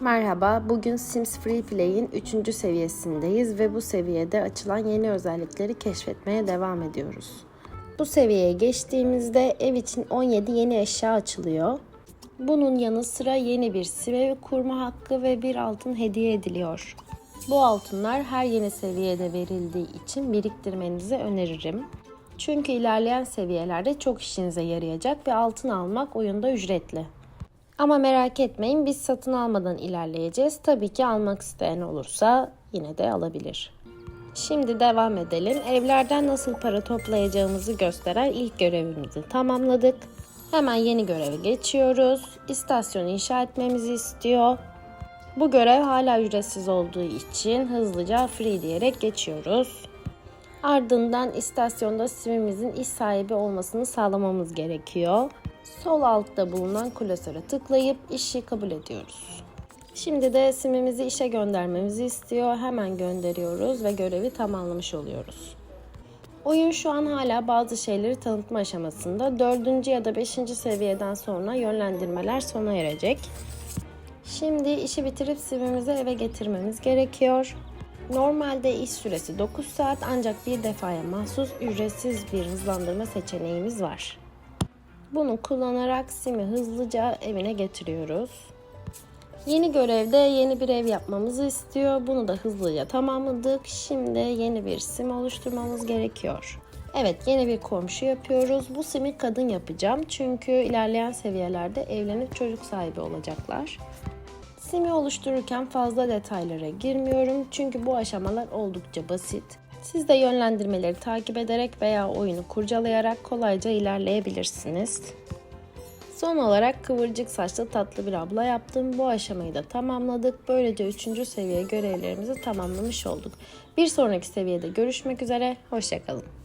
Merhaba, bugün Sims Free Play'in 3. seviyesindeyiz ve bu seviyede açılan yeni özellikleri keşfetmeye devam ediyoruz. Bu seviyeye geçtiğimizde ev için 17 yeni eşya açılıyor. Bunun yanı sıra yeni bir sim evi kurma hakkı ve bir altın hediye ediliyor. Bu altınlar her yeni seviyede verildiği için biriktirmenizi öneririm. Çünkü ilerleyen seviyelerde çok işinize yarayacak ve altın almak oyunda ücretli. Ama merak etmeyin biz satın almadan ilerleyeceğiz. Tabii ki almak isteyen olursa yine de alabilir. Şimdi devam edelim. Evlerden nasıl para toplayacağımızı gösteren ilk görevimizi tamamladık. Hemen yeni göreve geçiyoruz. İstasyon inşa etmemizi istiyor. Bu görev hala ücretsiz olduğu için hızlıca free diyerek geçiyoruz. Ardından istasyonda simimizin iş sahibi olmasını sağlamamız gerekiyor. Sol altta bulunan klasöre tıklayıp işi kabul ediyoruz. Şimdi de simimizi işe göndermemizi istiyor. Hemen gönderiyoruz ve görevi tamamlamış oluyoruz. Oyun şu an hala bazı şeyleri tanıtma aşamasında. 4. ya da 5. seviyeden sonra yönlendirmeler sona erecek. Şimdi işi bitirip simimizi eve getirmemiz gerekiyor. Normalde iş süresi 9 saat ancak bir defaya mahsus ücretsiz bir hızlandırma seçeneğimiz var. Bunu kullanarak simi hızlıca evine getiriyoruz. Yeni görevde yeni bir ev yapmamızı istiyor. Bunu da hızlıca tamamladık. Şimdi yeni bir sim oluşturmamız gerekiyor. Evet yeni bir komşu yapıyoruz. Bu simi kadın yapacağım. Çünkü ilerleyen seviyelerde evlenip çocuk sahibi olacaklar. Simi oluştururken fazla detaylara girmiyorum. Çünkü bu aşamalar oldukça basit. Siz de yönlendirmeleri takip ederek veya oyunu kurcalayarak kolayca ilerleyebilirsiniz. Son olarak kıvırcık saçlı tatlı bir abla yaptım. Bu aşamayı da tamamladık. Böylece 3. seviye görevlerimizi tamamlamış olduk. Bir sonraki seviyede görüşmek üzere. Hoşçakalın.